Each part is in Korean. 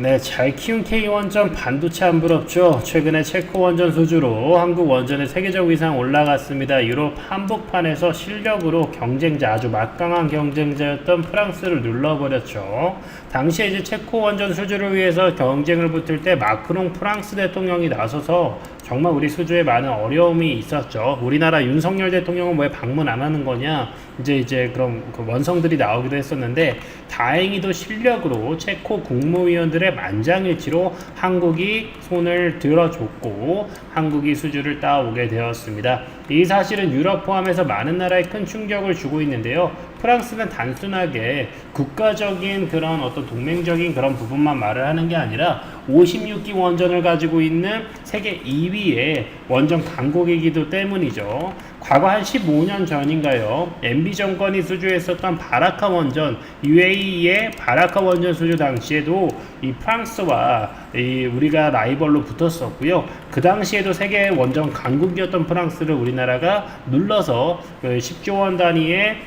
네, 잘 키운 K 원전 반도체 안 부럽죠? 최근에 체코 원전 수주로 한국 원전의 세계적 위상 올라갔습니다. 유럽 한복판에서 실력으로 경쟁자, 아주 막강한 경쟁자였던 프랑스를 눌러버렸죠. 당시에 이제 체코 원전 수주를 위해서 경쟁을 붙을 때 마크롱 프랑스 대통령이 나서서 정말 우리 수주에 많은 어려움이 있었죠. 우리나라 윤석열 대통령은 왜 방문 안 하는 거냐? 이제 이제 그런 그 원성들이 나오기도 했었는데 다행히도 실력으로 체코 국무위원들의 만장일치로 한국이 손을 들어줬고 한국이 수주를 따오게 되었습니다. 이 사실은 유럽 포함해서 많은 나라에 큰 충격을 주고 있는데요. 프랑스는 단순하게 국가적인 그런 어떤 동맹적인 그런 부분만 말을 하는 게 아니라 56기 원전을 가지고 있는 세계 2위의 원전 강국이기도 때문이죠. 과거 한 15년 전인가요? MB 정권이 수주했었던 바라카 원전, UAE의 바라카 원전 수주 당시에도 이 프랑스와 이 우리가 라이벌로 붙었었고요. 그 당시에도 세계 원전 강국이었던 프랑스를 우리나라가 눌러서 그 10조 원 단위의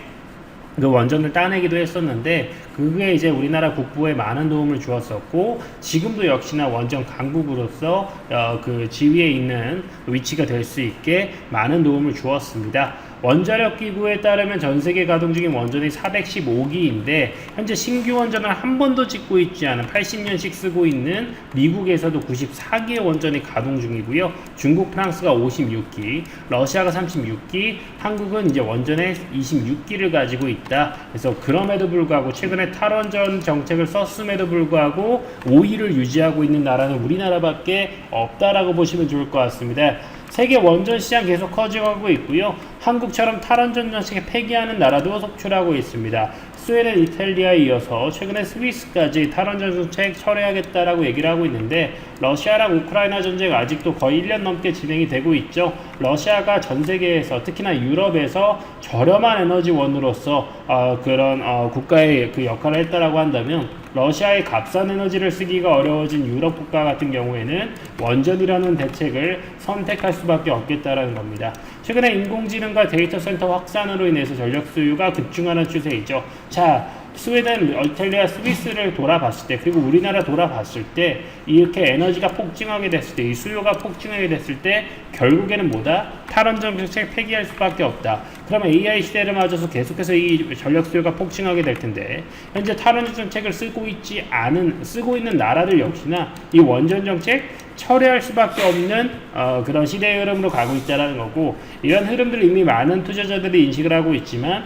그 원전을 따내기도 했었는데 그게 이제 우리나라 국부에 많은 도움을 주었었고 지금도 역시나 원전 강국으로서 어, 그 지위에 있는 위치가 될 수 있게 많은 도움을 주었습니다. 원자력 기구에 따르면 전 세계 가동 중인 원전이 415기인데 현재 신규 원전을 한 번도 짓고 있지 않은 80년씩 쓰고 있는 미국에서도 94기의 원전이 가동 중이고요. 중국, 프랑스가 56기, 러시아가 36기, 한국은 이제 원전에 26기를 가지고 있다. 그래서 그럼에도 불구하고 최근에 탈원전 정책을 썼음에도 불구하고 5위를 유지하고 있는 나라는 우리나라밖에 없다라고 보시면 좋을 것 같습니다. 세계 원전 시장 계속 커져가고 있고요. 한국처럼 탈원전 정책에 폐기하는 나라도 속출하고 있습니다. 스웨덴, 이탈리아에 이어서 최근에 스위스까지 탈원전 정책 철회하겠다라고 얘기를 하고 있는데 러시아랑 우크라이나 전쟁 아직도 거의 1년 넘게 진행이 되고 있죠. 러시아가 전 세계에서 특히나 유럽에서 저렴한 에너지원으로서 어, 그런 어, 국가의 그 역할을 했다라고 한다면 러시아의 값싼 에너지를 쓰기가 어려워진 유럽 국가 같은 경우에는 원전이라는 대책을 선택할 수밖에 없겠다라는 겁니다. 최근에 인공지능 과 데이터 센터 확산으로 인해서 전력 수요가 급증하는 추세이죠. 자, 스웨덴, 이탈리아, 스위스를 돌아봤을 때 그리고 우리나라 돌아봤을 때 이렇게 에너지가 폭증하게 됐을 때 이 수요가 폭증하게 됐을 때 결국에는 뭐다? 탈원전 정책 폐기할 수밖에 없다. 그러면 AI 시대를 맞아서 계속해서 이 전력 수요가 폭증하게 될 텐데 현재 탈원전 정책을 쓰고 있지 않은 쓰고 있는 나라들 역시나 이 원전 정책 철회할 수밖에 없는 어, 그런 시대의 흐름으로 가고 있다는 거고 이런 흐름들을 이미 많은 투자자들이 인식을 하고 있지만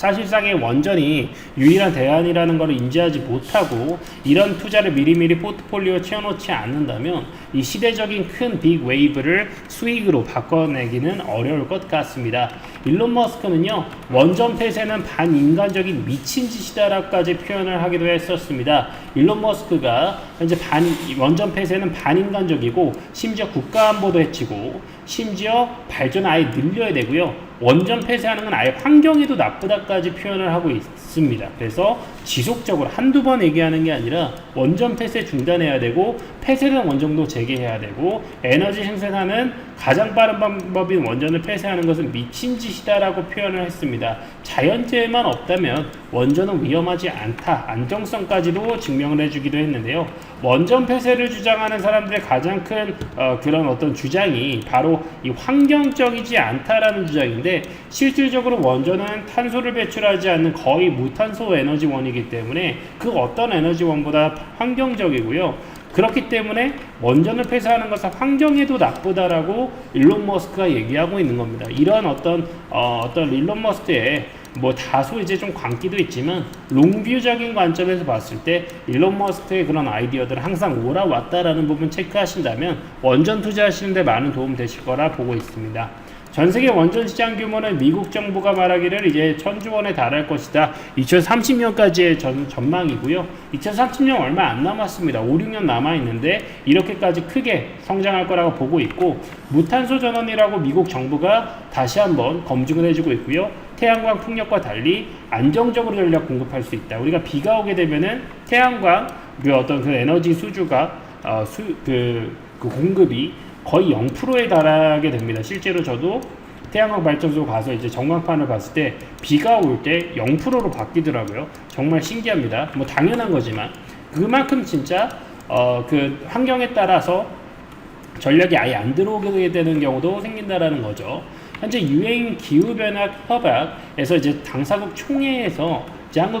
사실상의 원전이 유일한 대안이라는 것을 인지하지 못하고 이런 투자를 미리미리 포트폴리오에 채워놓지 않는다면 이 시대적인 큰 빅 웨이브를 수익으로 바꿔내기는 어려울 것 같습니다. 일론 머스크는요 원전 폐쇄는 반인간적인 미친 짓이다라고까지 표현을 하기도 했었습니다. 일론 머스크가 현재 반 원전 폐쇄는 반인간적이고 심지어 국가 안보도 해치고 심지어 발전 아예 늘려야 되고요. 원전 폐쇄하는 건 아예 환경에도 나쁘다까지 표현을 하고 있습니다. 그래서 지속적으로 한두 번 얘기하는 게 아니라 원전 폐쇄 중단해야 되고 폐쇄된 원전도 재개해야 되고 에너지 생산하는 가장 빠른 방법인 원전을 폐쇄하는 것은 미친 짓이다라고 표현을 했습니다. 자연재해만 없다면 원전은 위험하지 않다. 안정성까지도 증명을 해주기도 했는데요. 원전 폐쇄를 주장하는 사람들의 가장 큰 어, 그런 어떤 주장이 바로 이 환경적이지 않다라는 주장인 데 실질적으로 원전은 탄소를 배출하지 않는 거의 무탄소 에너지원이기 때문에 그 어떤 에너지원보다 환경적이고요. 그렇기 때문에 원전을 폐쇄하는 것은 환경에도 나쁘다라고 일론 머스크가 얘기하고 있는 겁니다. 이런 어떤 어, 어떤 일론 머스크의 뭐 다소 이제 좀 광기도 있지만 롱뷰적인 관점에서 봤을 때 일론 머스크의 그런 아이디어들은 항상 오라왔다라는 부분 체크하신다면 원전 투자하시는데 많은 도움 되실 거라 보고 있습니다. 전 세계 원전 시장 규모는 미국 정부가 말하기를 이제 천조 원에 달할 것이다. 2030년까지의 전, 전망이고요. 2030년 얼마 안 남았습니다. 5, 6년 남아 있는데 이렇게까지 크게 성장할 거라고 보고 있고 무탄소 전원이라고 미국 정부가 다시 한번 검증을 해주고 있고요. 태양광 풍력과 달리 안정적으로 전력 공급할 수 있다. 우리가 비가 오게 되면은 태양광 그 어떤 그 에너지 수주가 어, 수, 그, 그 공급이 거의 0%에 달하게 됩니다. 실제로 저도 태양광 발전소 가서 이제 전광판을 봤을 때 비가 올 때 0%로 바뀌더라고요. 정말 신기합니다. 뭐 당연한 거지만 그만큼 진짜 어, 그 환경에 따라서 전력이 아예 안 들어오게 되는 경우도 생긴다라는 거죠. 현재 유엔 기후변화 협약에서 이제 당사국 총회에서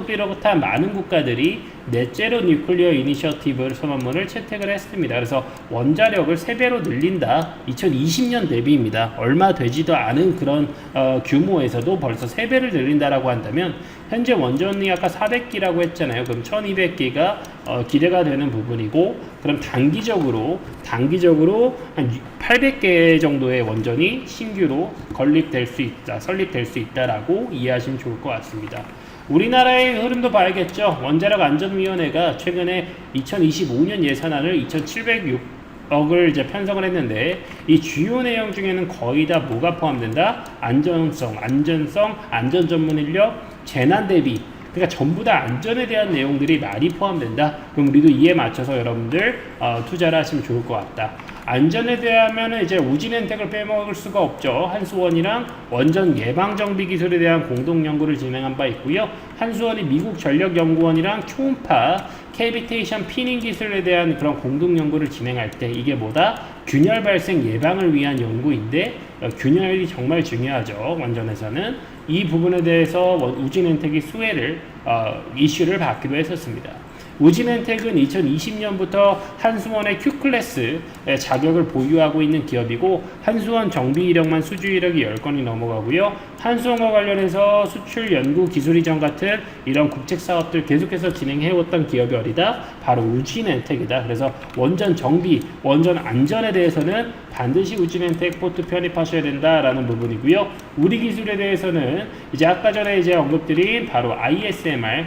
비롯한 많은 국가들이 넷제로 뉴클리어 이니셔티브 선언문을 채택을 했습니다. 그래서 원자력을 3배로 늘린다. 2020년 대비입니다. 얼마 되지도 않은 그런 어, 규모에서도 벌써 3배를 늘린다라고 한다면 현재 원전이 아까 400기라고 했잖아요. 그럼 1200기가 어, 기대가 되는 부분이고 그럼 단기적으로 단기적으로 한 800개 정도의 원전이 신규로 건립될 수 있다, 설립될 수 있다라고 이해하시면 좋을 것 같습니다. 우리나라의 흐름도 봐야겠죠. 원자력 안전위원회가 최근에 2025년 예산안을 2,706억을 이제 편성을 했는데 이 주요 내용 중에는 거의 다 뭐가 포함된다? 안전성, 안전성, 안전 전문 인력, 재난 대비. 그러니까 전부 다 안전에 대한 내용들이 많이 포함된다. 그럼 우리도 이에 맞춰서 여러분들 어, 투자를 하시면 좋을 것 같다. 안전에 대하면 이제 우진 혜택을 빼먹을 수가 없죠. 한수원이랑 원전 예방 정비 기술에 대한 공동 연구를 진행한 바 있고요. 한수원이 미국 전력 연구원이랑 초음파 캐비테이션 피닝 기술에 대한 그런 공동 연구를 진행할 때 이게 뭐다? 균열 발생 예방을 위한 연구인데 어, 균열이 정말 중요하죠. 원전에서는 이 부분에 대해서 원- 우진엔텍이 수혜를 어, 이슈를 받기도 했었습니다. 우진엔텍은 2020년부터 한수원의 Q클래스 자격을 보유하고 있는 기업이고 한수원 정비 이력만 수주 이력이 10건이 넘어가고요. 한수원과 관련해서 수출 연구 기술 이전 같은 이런 국책 사업들 계속해서 진행해왔던 기업이 어디다? 바로 우진엔텍이다. 그래서 원전 정비, 원전 안전에 대해서는 반드시 우진엔텍 포트 편입하셔야 된다라는 부분이고요. 우리 기술에 대해서는 이제 아까 전에 이제 언급드린 바로 ISMR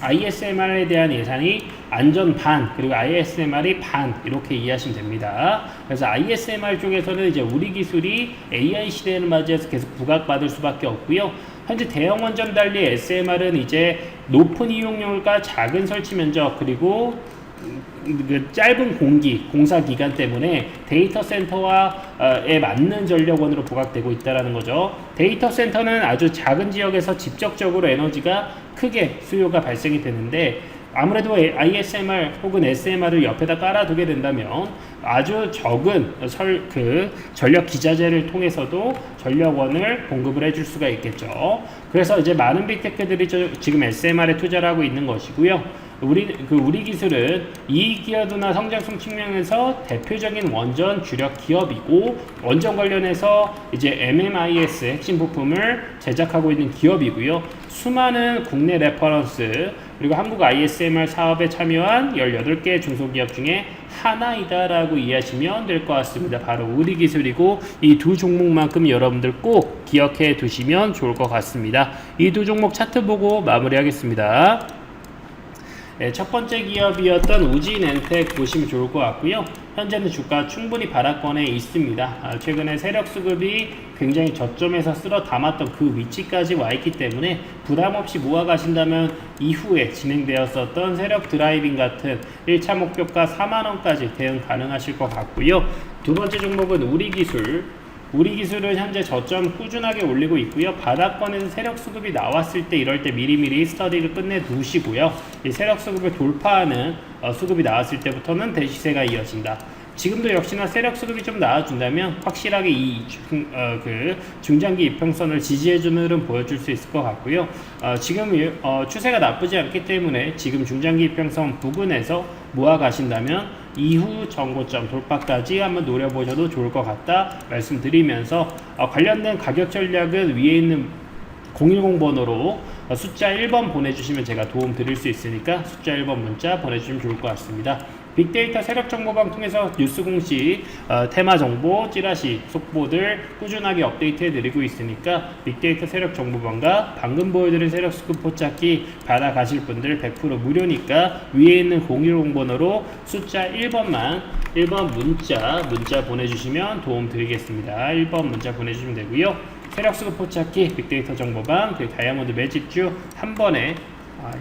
ISMR에 대한 예산이 안전 반 그리고 ISMR이 반 이렇게 이해하시면 됩니다. 그래서 ISMR 쪽에서는 이제 우리 기술이 AI 시대를 맞이해서 계속 부각받을 수밖에 없고요. 현재 대형 원전 달리 SMR은 이제 높은 이용률과 작은 설치 면적 그리고 그 짧은 공기 공사 기간 때문에 데이터 센터와에 맞는 전력원으로 부각되고 있다라는 거죠. 데이터 센터는 아주 작은 지역에서 직접적으로 에너지가 크게 수요가 발생이 되는데 아무래도 ISMR 혹은 SMR을 옆에다 깔아두게 된다면 아주 적은 설, 그 전력 기자재를 통해서도 전력원을 공급을 해줄 수가 있겠죠. 그래서 이제 많은 빅테크들이 저- 지금 SMR에 투자를 하고 있는 것이고요. 우리 그 우리 기술은 이익 기여도나 성장성 측면에서 대표적인 원전 주력 기업이고 원전 관련해서 이제 MMIS 핵심 부품을 제작하고 있는 기업이고요. 수많은 국내 레퍼런스 그리고 한국 ISMR 사업에 참여한 18개 중소기업 중에 하나이다라고 이해하시면 될 것 같습니다. 바로 우리 기술이고 이 두 종목만큼 여러분들 꼭 기억해 두시면 좋을 것 같습니다. 이 두 종목 차트 보고 마무리하겠습니다. 네, 첫 번째 기업이었던 우진엔텍 보시면 좋을 것 같고요. 현재는 주가 충분히 바닥권에 있습니다. 아, 최근에 세력 수급이 굉장히 저점에서 쓸어 담았던 그 위치까지 와 있기 때문에 부담 없이 모아 가신다면 이후에 진행되었었던 세력 드라이빙 같은 1차 목표가 4만 원까지 대응 가능하실 것 같고요. 두 번째 종목은 우리 기술 우리 기술은 현재 저점 꾸준하게 올리고 있고요. 바닥권에서 세력 수급이 나왔을 때 이럴 때 미리미리 스터디를 끝내 두시고요. 이 세력 수급을 돌파하는 어, 수급이 나왔을 때부터는 대시세가 이어진다. 지금도 역시나 세력 수급이 좀 나와준다면 확실하게 이 중, 어, 그 중장기 이평선을 지지해주는 흐름 보여줄 수 있을 것 같고요. 어, 지금 이- 어, 추세가 나쁘지 않기 때문에 지금 중장기 이평선 부근에서 모아 가신다면 이후 정고점 돌파까지 한번 노려보셔도 좋을 것 같다 말씀드리면서 어, 관련된 가격 전략은 위에 있는 010번호로 숫자 1번 보내주시면 제가 도움 드릴 수 있으니까 숫자 1번 문자 보내주시면 좋을 것 같습니다. 빅데이터 세력 정보방 통해서 뉴스 공시, 어, 테마 정보, 찌라시, 속보들 꾸준하게 업데이트해 드리고 있으니까 빅데이터 세력 정보방과 방금 보여드린 세력 스급 포착기 받아가실 분들 100% 무료니까 위에 있는 010번호로 숫자 1번만 1번 문자 문자 보내주시면 도움 드리겠습니다. 1번 문자 보내주시면 되고요. 세력 수급 포착기 빅데이터 정보방 그리고 다이아몬드 매집주 한 번에 아